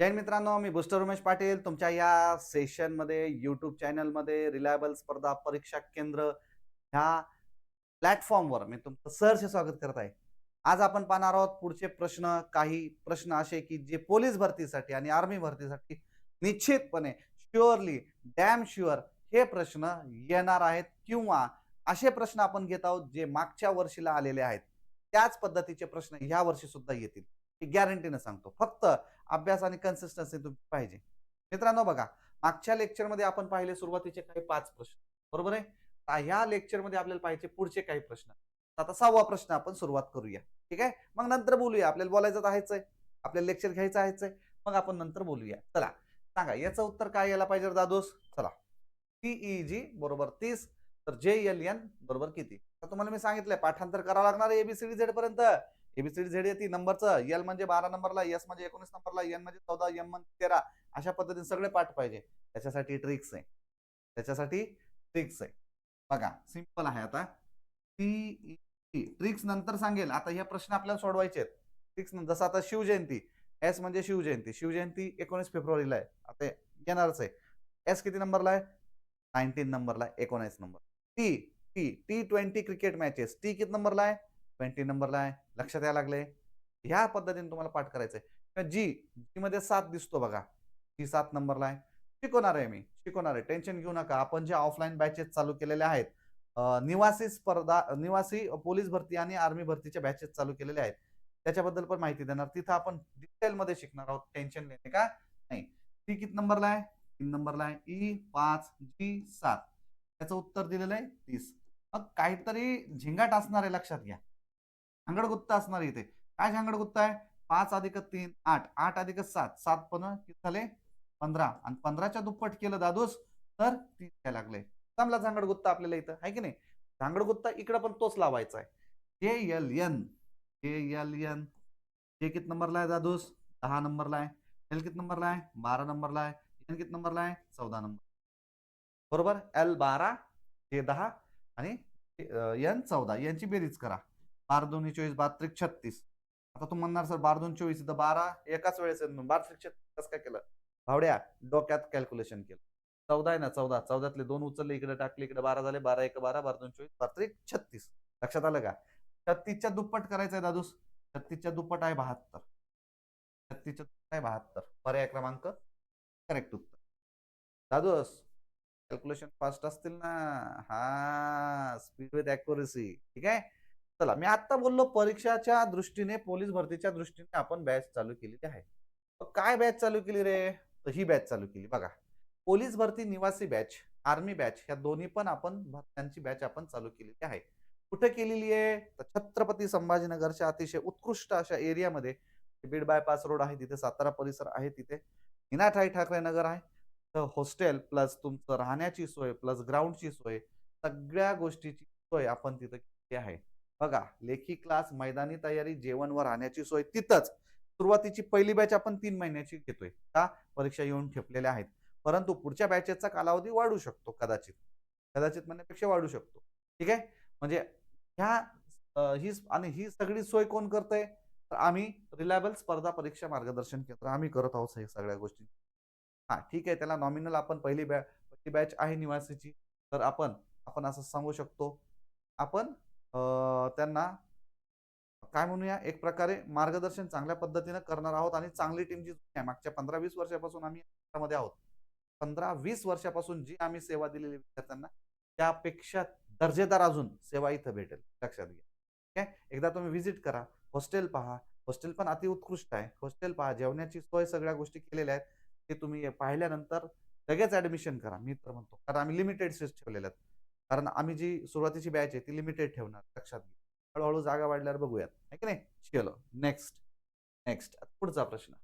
जय मित्रांनो मी बुस्टर उमेश पाटील. तुमच्या या सेशनमध्ये यूट्यूब चॅनलमध्ये रिलायबल स्पर्धा परीक्षा केंद्र ह्या प्लॅटफॉर्मवर मी तुमचं सहर्ष स्वागत करत आहे. आज आपण पाहणार आहोत पुढचे प्रश्न. काही प्रश्न असे की जे पोलीस भरतीसाठी आणि आर्मी भरतीसाठी निश्चितपणे शुअरली डॅम शुअर हे प्रश्न येणार आहेत किंवा असे प्रश्न आपण घेत आहोत जे मागच्या वर्षीला आलेले आहेत. त्याच पद्धतीचे प्रश्न ह्या वर्षी सुद्धा येतील. गॅरंटीनं सांगतो. फक्त अभ्यास आणि कन्सिस्टन्सी तुम्ही पाहिजे. मित्रांनो बघा मागच्या लेक्चरमध्ये आपण पाहिले सुरुवातीचे काही पाच प्रश्न. बरोबर आहे? आता ह्या लेक्चरमध्ये आपल्याला पाहिजे पुढचे काही प्रश्न. आता सहावा प्रश्न आपण सुरुवात करूया. ठीक आहे? मग नंतर बोलूया. आपल्याला बोलायचं आहेच आहे. आपल्याला लेक्चर घ्यायचं आहेच आहे. मग आपण नंतर बोलूया. चला. सांगा याचं उत्तर काय यायला पाहिजे दादोस? चला. टीई जी बरोबर तीस तर जे एल एन बरोबर किती? तर तुम्हाला मी सांगितलंय पाठांतर करावं लागणार A B C D Z पर्यंत. A B C D Z येते नंबरचं एल म्हणजे बारा नंबरला एस म्हणजे एकोणीस नंबरला एन म्हणजे चौदा एम म्हणजे तेरा अशा पद्धतीने सगळे पाठ पाहिजे. त्याच्यासाठी ट्रिक्स आहे. त्याच्यासाठी ट्रिक्स आहे. बघा सिंपल आहे आता. टी ट्रिक्स नंतर सांगेल. आता हे प्रश्न आपल्याला सोडवायचे आहेत. ट्रिक्स जसं आता शिवजयंती. एस म्हणजे शिवजयंती. शिवजयंती एकोणीस फेब्रुवारीला आहे. आता येणारच आहे. एस किती नंबरला आहे? नाईन्टीन नंबरला एकोणीस number. T T T twenty cricket matches. T किती नंबरला आहे? ट्वेंटी नंबरला आहे. लक्षात यायला लागले ह्या पद्धतीने तुम्हाला पाठ करायचंय. जी जी मध्ये सात दिसतो बघा. जी सात नंबरला आहे. शिकवणार आहे मी. शिकवणार आहे. टेन्शन घेऊ नका. आपण जे ऑफलाईन बॅचेस चालू केलेल्या आहेत निवासी स्पर्धा निवासी पोलीस भरती आणि आर्मी भरतीच्या बॅचेस चालू केलेल्या आहेत. त्याच्याबद्दल पण माहिती देणार. तिथं आपण डिटेलमध्ये शिकणार आहोत. टेन्शन घेणे का? नाही. ती किती नंबरला आहे? तीन नंबरला आहे. ई पाच जी सात. त्याचं उत्तर दिलेलं आहे तीस. मग काहीतरी झिंगाट असणार आहे लक्षात घ्या. झांगडगुत्ता असणार इथे. काय झांगडगुत्ता आहे? पाच अधिक तीन आठ. आठ अधिक सात. सात पण किती झाले? पंधरा. आणि पंधराच्या दुप्पट केलं दादूस तर तीन काय लागले. चांगला झांगडगुत्ता आपल्याला इथं आहे की नाही? झांगडगुत्ता इकडं पण तोच लावायचा आहे. J L N J L N जे किती नंबरला आहे दादूस? दहा नंबरला आहे. एल किती नंबरला आहे? बारा नंबरला आहे. एन किती नंबरला आहे? चौदा नंबर बरोबर? एल बारा जे दहा आणि एन चौदा. यांची बेरीज करा. बार दोन्ही चोवीस बारा त्रिक छत्तीस. आता तू म्हणणार सर बार दोन चोवीस इथं बारा एकाच वेळेस आहेत त्रिक छत्तीस काय केलं? भावड्या डोक्यात कॅल्क्युलेशन केलं. चौदा आहे ना चौदा. चौदातले दोन उचलले इकडे टाकले इकडे बारा झाले बारा एक बारा बारा दोन चोवीस बारा त्रिक छत्तीस. लक्षात आलं का? छत्तीसच्या दुप्पट करायचंय दादूस. छत्तीसच्या दुप्पट आहे बहात्तर. छत्तीसच्या दुप्पट आहे बहात्तर. पर्याय क्रमांक करेक्ट उत्तर. दादूस कॅल्क्युलेशन फास्ट असतील ना? हा स्पीड विथ अॅक्युरेसी ठीक आहे? चला मी आता बोललो परीक्षाच्या दृष्टीने पोलीस भरतीच्या दृष्टीने आपण बॅच चालू केलेली आहे. काय बॅच चालू केली रे? तर ही बॅच चालू केली. बघा पोलीस भरती निवासी बॅच आर्मी बॅच ह्या दोन्ही पण आपण भरत्यांची बॅच आपण चालू केलेली आहे. कुठे केलेली आहे? तर छत्रपती संभाजीनगरच्या अतिशय उत्कृष्ट अशा एरियामध्ये. बीड बायपास रोड आहे तिथे सातारा परिसर आहे तिथे. हिनाठाई ठाकरे नगर आहे. तर हॉस्टेल प्लस तुमचं राहण्याची सोय प्लस ग्राउंडची सोय सगळ्या गोष्टीची सोय आपण तिथे केली आहे. बघा लेखी क्लास मैदानी तयारी जेवण व राहण्याची सोय तिथंच. सुरुवातीची पहिली बॅच आपण तीन महिन्याची घेतोय. का? परीक्षा येऊन ठेपलेल्या आहेत. परंतु पुढच्या बॅचेसचा कालावधी वाढू शकतो कदाचित. कदाचित म्हणण्यापेक्षा वाढू शकतो. ठीक आहे? म्हणजे ह्या ही आणि ही सगळी सोय कोण करतंय? तर आम्ही रिलायबल स्पर्धा परीक्षा मार्गदर्शन केंद्र आम्ही करत आहोत हे सगळ्या गोष्टी. हा ठीक आहे. त्याला नॉमिनल आपण पहिली बॅ पहिली बॅच आहे निवासीची. तर आपण आपण असं सांगू शकतो. आपण त्यांना काय म्हणूया एक प्रकारे मार्गदर्शन चांगल्या पद्धतीनं करणार आहोत आणि चांगली टीम जी आहे. मागच्या पंधरा वीस वर्षापासून आम्ही मध्ये आहोत. पंधरा वीस वर्षापासून जी आम्ही सेवा दिलेली विद्यार्थ्यांना त्यापेक्षा दर्जेदार अजून सेवा इथं भेटेल. लक्षात घ्या. ठीक आहे एकदा तुम्ही व्हिजिट करा. हॉस्टेल पहा. हॉस्टेल पण अति उत्कृष्ट आहे. हॉस्टेल पहा. जेवण्याची सोय सगळ्या गोष्टी केलेल्या आहेत. ते तुम्ही पाहिल्यानंतर लगेच ऍडमिशन करा. मी तर म्हणतो. कारण आम्ही लिमिटेड सीट्स ठेवलेल्या आहेत. कारण आम्ही जी सुरुवातीची बॅच आहे ती लिमिटेड ठेवणार लक्षात घ्या. हळूहळू जागा वाढल्यावर बघूयात आहे की नाही? चलो नेक्स्ट नेक्स्ट पुढचा प्रश्न.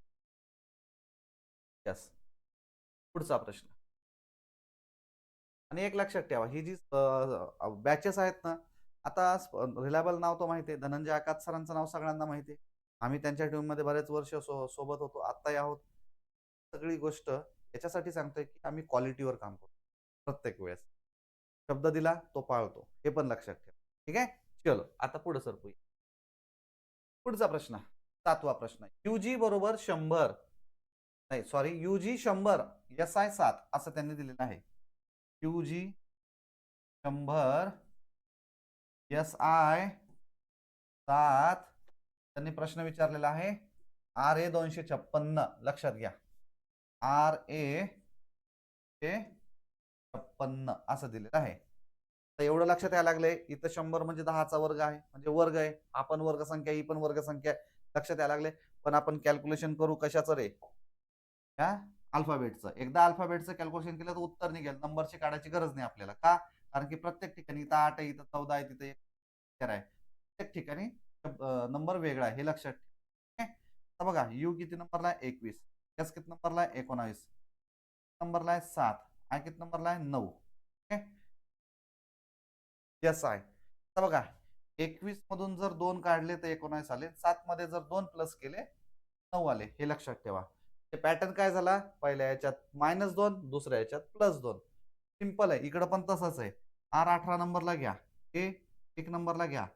यस पुढचा प्रश्न. आणि एक लक्षात ठेवा ही जी बॅचेस आहेत ना आता रिलायबल नाव तो माहिती आहे धनंजय आकात सरांचं नाव सगळ्यांना माहिती आहे. आम्ही त्यांच्या टीममध्ये बरेच वर्ष सो सोबत होतो आत्ताही आहोत. सगळी गोष्ट याच्यासाठी सांगतोय की आम्ही क्वालिटीवर काम करतो प्रत्येक वेळेस. शब्द दिला तो पाळतो. हे पण लक्षात ठेवा. ठीक आहे? चलो आता पुढे सर पुढचा प्रश्न सातवा प्रश्न. युजी बरोबर शंभर. नाही सॉरी युजी शंभर एस आय सात असं त्यांनी दिलेलं आहे. युजी शंभर एस आय सात त्यांनी प्रश्न विचारलेला आहे. आर ए दोनशे छप्पन्न लक्षात घ्या. आर ए छप्पन्न असं दिलेलं आहे. तर एवढं लक्षात यायला लागलंय. इथं शंभर म्हणजे दहाचा वर्ग आहे. म्हणजे वर्ग आहे. आपण वर्ग संख्या ही पण वर्ग संख्या लक्षात यायला लागले पण आपण कॅल्क्युलेशन करू कशाचं रे? त्या अल्फाबेटचं एकदा अल्फाबेटचं कॅल्क्युलेशन केलं तर उत्तर निघेल. नंबरची काढायची गरज नाही आपल्याला. का? कारण की प्रत्येक ठिकाणी इथं आठ आहे इथं चौदा आहे तिथं एक आहे. प्रत्येक ठिकाणी नंबर वेगळा आहे हे लक्षात ठेवा. बघा यू किती नंबरला आहे एकवीस. एस किती नंबरला आहे एकोणावीस. नंबरला आहे सात. आणि किती नंबरला आहे नऊ. एस आय बघा एकवीस मधून जर दोन काढले तर एकोणास आले. सात मध्ये जर दोन प्लस केले नऊ आले. हे लक्षात ठेवा. हे पॅटर्न काय झाला? पहिल्या याच्यात मायनस दोन दुसऱ्या याच्यात प्लस दोन. सिंपल आहे. इकडं पण तसंच आहे. आर अठरा नंबरला घ्या. ए एक नंबरला घ्या.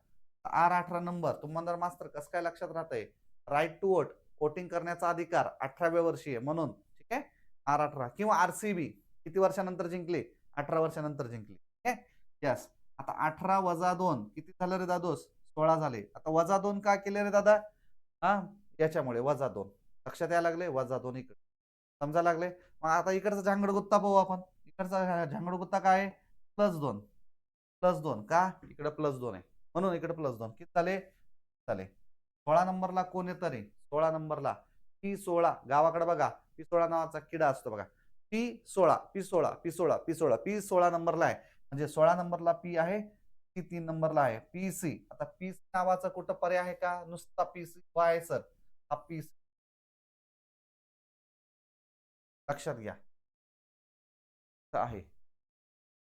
आर अठरा नंबर. तुम्हाला मास्तर कसं काय लक्षात राहतंय? राईट टू वोट वोटिंग करण्याचा अधिकार अठराव्या वर्षी आहे म्हणून. ठीक आहे? आर अठरा. किंवा आरसीबी किती वर्षानंतर जिंकली? अठरा वर्षानंतर जिंकली. यस आता अठरा वजा दोन किती झालं रे दादोस? सोळा झाले. आता वजा दोन का केले रे दादा? हा? याच्यामुळे वजा दोन. लक्षात यायला लागले वजा दोन इकडे. समजा लागले मग आता इकडचा झांगड गुत्ता पाहू आपण. इकडचा झांगड गुत्ता काय आहे? प्लस दोन. प्लस दोन का? इकडे प्लस दोन आहे. म्हणून इकडे प्लस दोन. किती झाले? झाले. सोळा नंबरला कोण येतं रे? सोळा नंबरला. पी सोळा. गावाकडे बघा. पी सोळा नावाचा किडा असतो बघा. पी सोळा पी सोळा पी सोळा पी सोळा. पी सोळा नंबरला आहे. म्हणजे सोळा नंबरला पी आहे पी तीन नंबरला आहे. P C. आता पी सी नावाचा कुठं पर्याय आहे का? नुसता पी सी. वाय सर हा पी सी. लक्षात घ्या. आहे.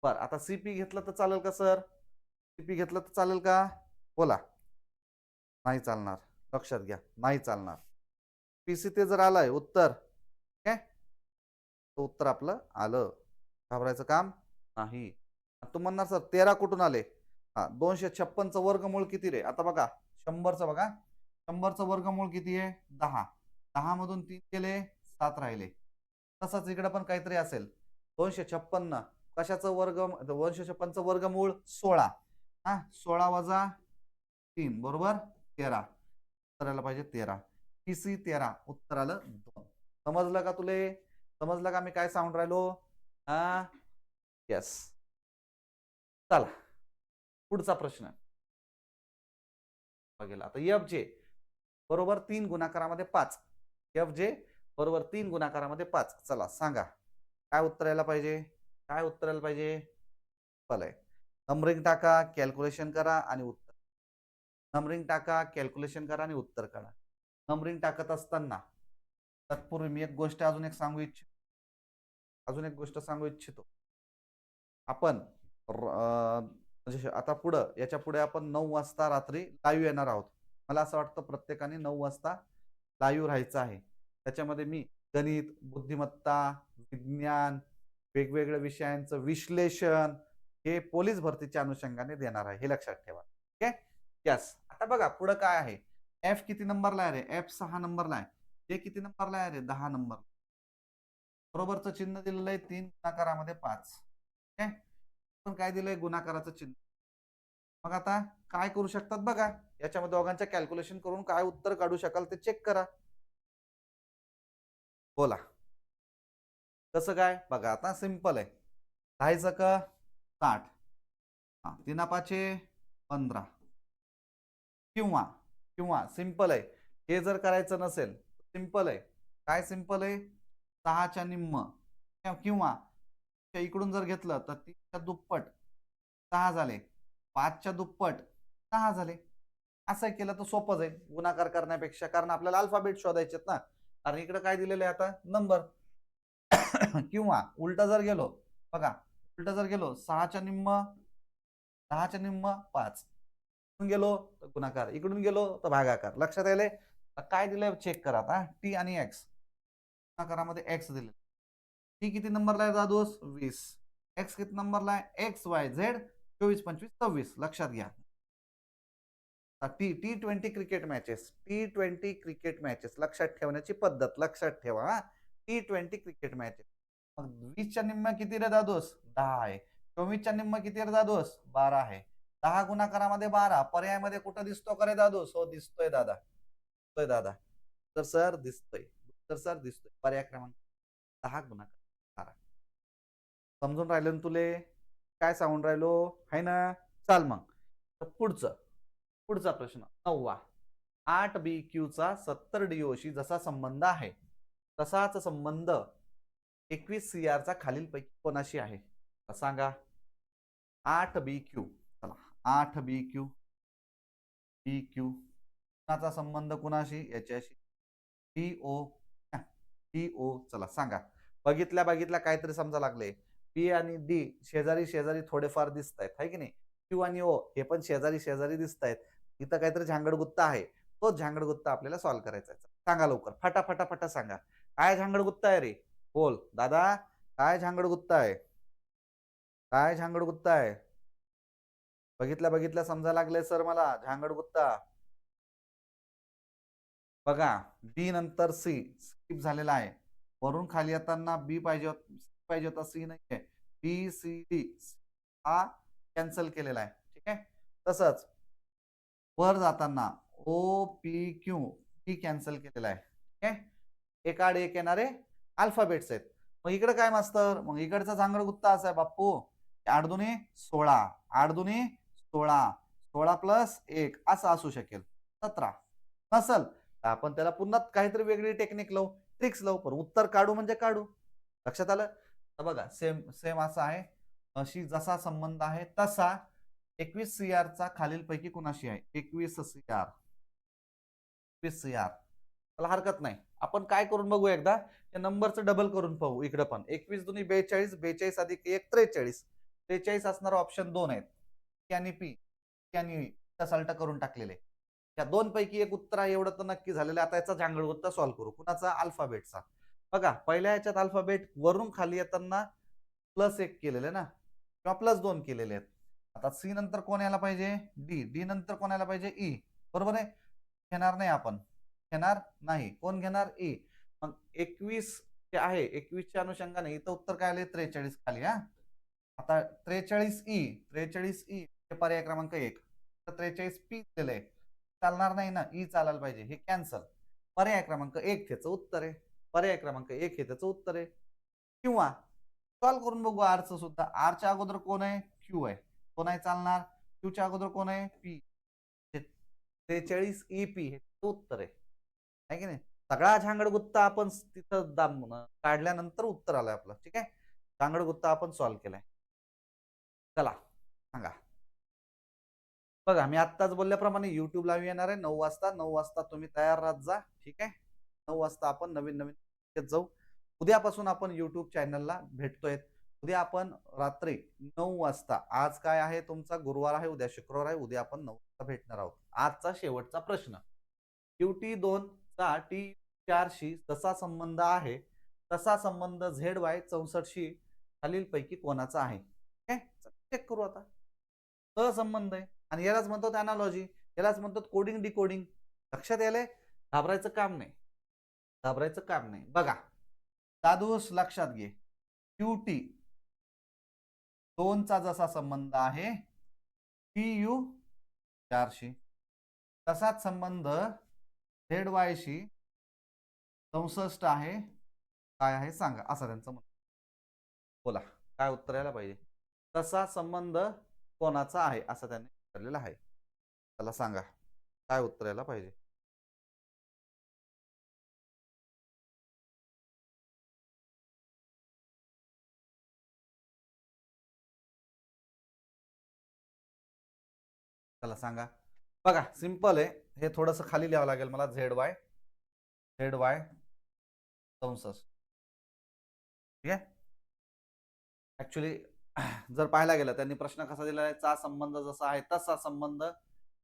बर आता सीपी घेतलं तर चालेल का सर सीपी घेतलं तर चालेल का? बोला. नाही चालणार. लक्षात घ्या. नाही चालणार. पीसी ते जर आलंय उत्तर. उत्तर आपलं आलं. घाबरायचं काम नाही. तू म्हणणार सर तेरा कुठून आले? हा दोनशे छप्पनचं वर्गमूळ किती रे? आता बघा शंभरचं बघा. शंभरचं वर्गमूळ किती आहे? दहा. दहा मधून तीन गेले सात राहिले. तसंच इकडे पण काहीतरी असेल. दोनशे छप्पन्न कशाचं वर्ग दोनशे छप्पनचं वर्गमूळ? सोळा. हा सोळा वजा तीन बरोबर? तेरा. उत्तर पाहिजे तेरा. सी तेरा. उत्तर आलं दोन. समजलं का तुले? समजलं का मी काय सांगून राहिलो? हा? येस चला. पुढचा प्रश्न. बघेल. आता एफ जे बरोबर तीन गुणाकारामध्ये पाच. एफ जे बरोबर तीन गुणाकारामध्ये पाच. चला सांगा. काय उत्तर यायला पाहिजे? काय उत्तर यायला पाहिजे? आहे नंबरिंग टाका कॅल्क्युलेशन करा आणि उत्तर. नंबरिंग टाका कॅल्क्युलेशन करा आणि उत्तर काढा. नंबरिंग टाकत असताना तत्पूर्वी मी एक गोष्ट अजून एक सांगू इच्छितो. अजून एक गोष्ट सांगू इच्छितो. आपण म्हणजे आता पुढं याच्यापुढे आपण नऊ वाजता रात्री लाईव्ह येणार आहोत. मला असं वाटतं प्रत्येकाने नऊ वाजता लाईव्ह राहायचं आहे. त्याच्यामध्ये मी गणित बुद्धिमत्ता विज्ञान वेगवेगळ्या विषयांचं विश्लेषण हे पोलीस भरतीच्या अनुषंगाने देणार आहे. हे लक्षात ठेवा. ओके यस आता बघा पुढं काय आहे? एफ किती नंबरला आहे रे? एफ सहा नंबरला आहे. हे किती नंबरला आहे रे? दहा नंबर बरोबरचं चिन्ह दिलेलं आहे तीन गुणाकारामध्ये पाच. ओके? पण काय दिलंय गुणाकाराचं चिन्ह? मग आता काय करू शकतात बघा. याच्यामध्ये दोघांच्या कॅल्क्युलेशन करून काय उत्तर काढू शकाल ते चेक करा. बोला. कसं काय? बघा आता सिंपल आहे. राहायचं का? साठ. हा तीना पाचे पंधरा. किंवा किंवा सिंपल आहे. हे जर करायचं नसेल सिंपल आहे. काय सिंपल आहे? सहाच्या निम्म. किंवा इकडून जर घेतलं तर तीनच्या दुप्पट. सहा झाले. पाचच्या दुप्पट. सहा झाले. असं केलं तर सोपं जाईल गुणाकार करण्यापेक्षा. कारण आपल्याला अल्फाबेट शोधायचे ना. कारण इकडे काय दिलेलं आहे आता? नंबर किंवा उलट जर गेलो. बघा. उलट जर गेलो. सहाच्या निम्म. सहाच्या निम्म पाच. गेलो तर गुणाकार. इकडून गेलो तर भागाकार. लक्षात आले काय दिलंय? चेक करा आता. टी आणि एक्स गुणाकारामध्ये एक्स दिले टी किती नंबरला आहे दादोस वीस. एक्स किती नंबरला आहे? एक्स वाय झेड चोवीस पंचवीस सव्वीस. लक्षात घ्या. T T twenty cricket matches T twenty cricket matches लक्षात ठेवण्याची पद्धत. लक्षात ठेवा टी ट्वेंटी क्रिकेट मॅचेस मग वीसच्या निम्म किती रे दादोस दहा आहे. चोवीसच्या निम्म किती रे दादोस बारा आहे. दहा गुणाकारामध्ये बारा. पर्यायामध्ये कुठं दिसतो का रे दादोस हो दिसतोय दादा. दिसतोय दादा. तर सर दिसतोय. तर सर दिसतोय. पर्याय क्रमांक दहा गुणाकार समजून राहिलं ना तुले? काय सांगून राहिलो? आहे ना? चाल मग. तर पुढचं. पुढचा प्रश्न. नववा. आठ बी क्यूचा सत्तर डीओशी जसा संबंध आहे तसाच संबंध एकवीस सी चा खालीलपैकी कोणाशी आहे? सांगा. आठ बी क्यू. चला. आठ बी क्यू. बी क्यू. कुणाचा संबंध कुणाशी? याच्याशी. T O. T O. चला सांगा. बघितल्या बघितल्या काहीतरी समजा लागले. पी आणि डी शेजारी शेजारी थोडेफार दिसत आहेत आहे की नाही? क्यू आणि ओ हे पण शेजारी शेजारी दिसत आहेत इथं काहीतरी झांगडगुत्ता आहे. तो झांगडगुत्ता आपल्याला सॉल्व्ह करायचा आहे. सांगा लवकर. फटा फटा फटा सांगा. काय झांगडगुत्ता आहे रे? बोल. दादा काय झांगडगुत्ता आहे? काय झांगडगुत्ता आहे? बघितल्या बघितल्या समजा लागले सर मला. झांगडगुत्ता. बघा बी नंतर सी स्किप झालेला आहे. वरून खाली येताना बी पाहिजे पाहिजे होता सी नाही बी सी डी हा कॅन्सल केलेला आहे. ठीक आहे? तसंच वर जाताना ओ पी क्यू ही कॅन्सल केलेला आहे. ठीक आहे? एकाड एक येणारे अल्फाबेट्स आहेत. मग इकडे काय मास्तर मग इकडचा झांगड गुत्ता असा आहे बाप्पू. आठ दुने सोळा. आठ दुने सोळा. सोळा प्लस एक असं असू शकेल. सतरा. नसल. आपण त्याला पुन्हा काहीतरी वेगळी टेक्निक लावू ट्रिक्स लावू पण उत्तर काढू म्हणजे काढू. लक्षात आलं? तर बघा सेम सेम असं आहे. अशी जसा संबंध आहे तसा एकवीस सी चा खालीलपैकी कुणाशी आहे? एकवीस सी आर एकवीस सी आर त्याला हरकत नाही. आपण काय करून बघू एकदा? या नंबरचं डबल करून पाहू इकडे पण. एकवीस दोन्ही बेचाळीस बेचाळीस अधिक एक त्रेचाळीस. त्रेचाळीस असणारा ऑप्शन दोन आहेत. पी आणि पी आणि सल्ट करून टाकलेले. या दोन पैकी एक उत्तर आहे एवढं तर नक्की झालेलं आता याचा झांगड उत्तर सॉल्व्ह करू. कुणाचा? अल्फाबेटचा. बघा पहिल्या याच्यात अल्फाबेट वरून खाली येताना प्लस एक केलेले ना? किंवा प्लस दोन केलेले आहेत. आता सी नंतर कोण यायला पाहिजे? डी डी नंतर कोण यायला पाहिजे? ई बरोबर आहे? घेणार नाही आपण. घेणार नाही. कोण घेणार? ई मग एकवीस जे आहे एकवीसच्या अनुषंगाने इथं उत्तर काय आले? त्रेचाळीस खाली हा? आता त्रेचाळीस ई त्रेचाळीस ई हे पर्याय क्रमांक एक. तर त्रेचाळीस पी दिलंय चालणार नाही ना ई चालायला पाहिजे हे कॅन्सल. पर्याय क्रमांक एक त्याचं उत्तर आहे. पर्याय क्रमांक एक हे त्याचं उत्तर आहे. किंवा सॉल्व्ह करून बघू आरचं सुद्धा. आरच्या अगोदर कोण आहे? क्यू आहे. कोण आहे चालणार? क्यूच्या अगोदर कोण आहे? पी त्रेचाळीस ई पी हे उत्तर आहे. आहे की नाही? सगळा झांगडगुत्ता आपण तिथं दाम काढल्यानंतर उत्तर आलंय आपलं. ठीक आहे? झांगडगुत्ता आपण सॉल्व्ह केलाय. चला सांगा. बघा मी आत्ताच बोलल्याप्रमाणे युट्यूबला येणार आहे. नऊ वाजता नऊ वाजता तुम्ही तयार राहत जा ठीक आहे? नऊ वाजता आपण नवीन नवीन जाऊ. उद्यापासून आपण युट्यूब चॅनलला भेटतोय. उद्या आपण रात्री नऊ वाजता आज काय आहे तुमचा? गुरुवार आहे उद्या शुक्रवार आहे उद्या आपण नऊ वाजता भेटणार आहोत. आजचा शेवटचा प्रश्न. टी दोन चा टी चारशी जसा संबंध आहे तसा संबंध झेड वाय चौसष्टशी खालीलपैकी कोणाचा आहे? चेक करू आता. सहसंबंध आहे. आणि यालाच म्हणतात अनालॉजी यालाच म्हणतात कोडिंग डिकोडिंग लक्षात यायलंय? घाबरायचं काम नाही. घाबरायचं काम नाही. बघा दादूस लक्षात घे. क्यूटी दोनचा जसा संबंध आहे पी यू चारशी. तसाच संबंध झेड वायशी चौसष्ट आहे. काय आहे? सांगा. असा त्यांचं म्हणणं. बोला. काय उत्तर यायला पाहिजे? तसा संबंध कोणाचा आहे? असं त्यांनी विचारलेला आहे. त्याला सांगा. काय उत्तर यायला पाहिजे? चला सांगा. बघा सिंपल आहे. हे थोडस खाली लिहावं लागेल मला. Z Y. Z Y. चौसष्ट. ठीक आहे? ऍक्च्युली जर पाहायला गेलं त्यांनी प्रश्न कसा दिला आहे? चा संबंध जसा आहे तसा संबंध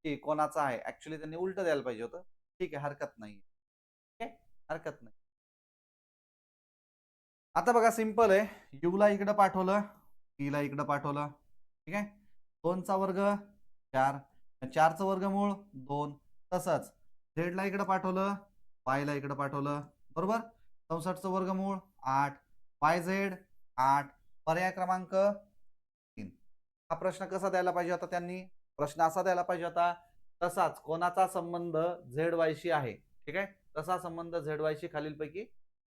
की कोणाचा आहे? ऍक्च्युली त्यांनी उलट द्यायला पाहिजे होतं. ठीक आहे हरकत नाही. ठीक आहे? हरकत नाही. आता बघा सिंपल आहे. युला इकडं पाठवलं ला इकडं पाठवलं. ठीक आहे? दोनचा वर्ग चार. चारचं वर्गमूळ दोन. तसंच. झेडला इकडं पाठवलं वायला इकडं पाठवलं. बरोबर? चौसष्टचं वर्गमूळ आठ. वाय झेड आठ. पर्याय क्रमांक तीन. हा प्रश्न कसा द्यायला पाहिजे होता त्यांनी? प्रश्न असा द्यायला पाहिजे होता तसाच कोणाचा संबंध झेड वायशी आहे? ठीक आहे? तसा संबंध झेड वायशी खालीलपैकी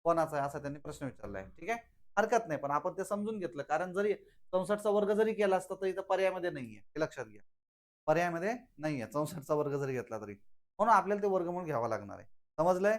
कोणाचा आहे? असा त्यांनी प्रश्न विचारला आहे. ठीक आहे? हरकत नाही पण आपण ते समजून घेतलं. कारण जरी चौसष्टचा वर्ग जरी केला असता तरी इथं पर्यायामध्ये नाहीये. हे लक्षात घ्या. पर्यायामध्ये नाहीये. चौसष्टचा वर्ग जरी घेतला तरी. म्हणून आपल्याला ते वर्गमूळ घ्यावा लागणार आहे. समजलंय?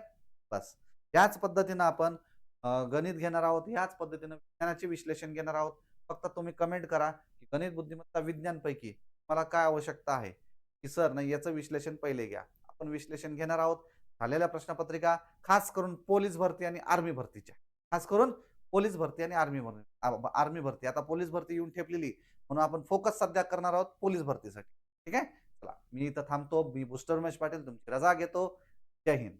बस. याच पद्धतीनं आपण गणित घेणार आहोत याच पद्धतीनं विज्ञानाचे विश्लेषण घेणार आहोत. फक्त तुम्ही कमेंट करा की गणित बुद्धिमत्ता विज्ञानपैकी मला काय आवश्यकता आहे? की सर नाही याचं विश्लेषण पहिले घ्या. आपण विश्लेषण घेणार आहोत झालेल्या प्रश्नपत्रिका खास करून पोलीस भरती आणि आर्मी भरतीच्या. खास करून पोलीस भरती आणि आर्मी भरती आर्मी भरती. आता पोलीस भरती येऊन ठेपलेली म्हणून आपण फोकस सध्या करणार आहोत पोलीस भरतीसाठी. ठीक आहे? चला मी इथं थांबतो. मी बुस्टर उमेश पाटील तुमची रजा घेतो. जय हिंद.